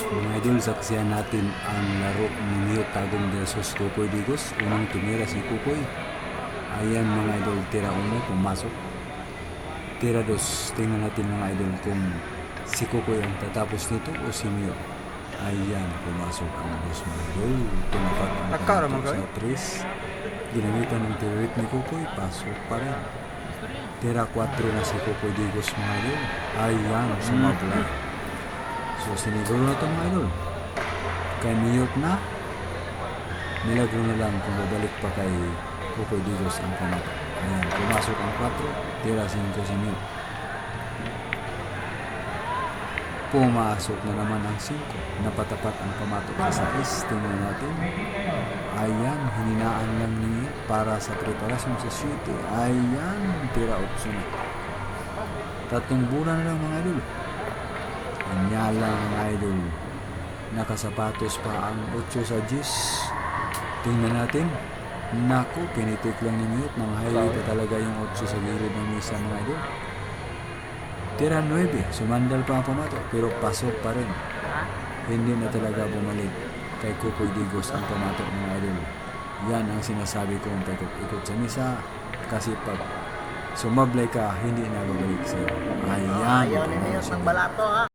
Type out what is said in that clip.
Mga idol, saksiyan natin ang laro ni Mio Tagong versus Kukoy Digos. Unang tumira si Kukoy. Ayan mga idol, tira uno, pumasok. Tira dos, tingnan natin mga idol kung si Kukoy ang tatapos nito o si Mio. Ayan, pumasok ang dos mga idol. Tumapat ang mga sa tres. Ginamitan ng tirit ni Kukoy, pasok pa rin. Tira 4 na si Kukoy Digos mga idol. Ayan, sumabla. So, siniguro na ito mga idol. Kay Miyot na. Milagro na lang kung babalik pa kay Kukoy Digos ang pamato. Ayan, pumasok ang 4. Tira 5 si Miyot. Pumasok na naman ang 5. Napatapat ang pamato sa 6. Tingnan natin. Ayan, hininaan lang niya para sa preparasyon sa 7. Ayan, tira 8 na. Tatlong bulan na lang mga idol. Mga idol. Nakasapatos pa ang 8 sa 10. Tingnan natin. Naku, pinitik lang ni Mute. Nang highway pa talaga yung 8 sa gilid ng misa mga idol. Tira 9. Sumandal pa ang pamato. Pero pasok pa rin. Hindi na talaga bumalik kay Kukoy Digos ang pamato mga idol. Yan ang sinasabi kong paikot-ikot sa misa. Kasi pag sumablay ka, hindi na babalik sa'yo. Ayan. Ayaw ni panalo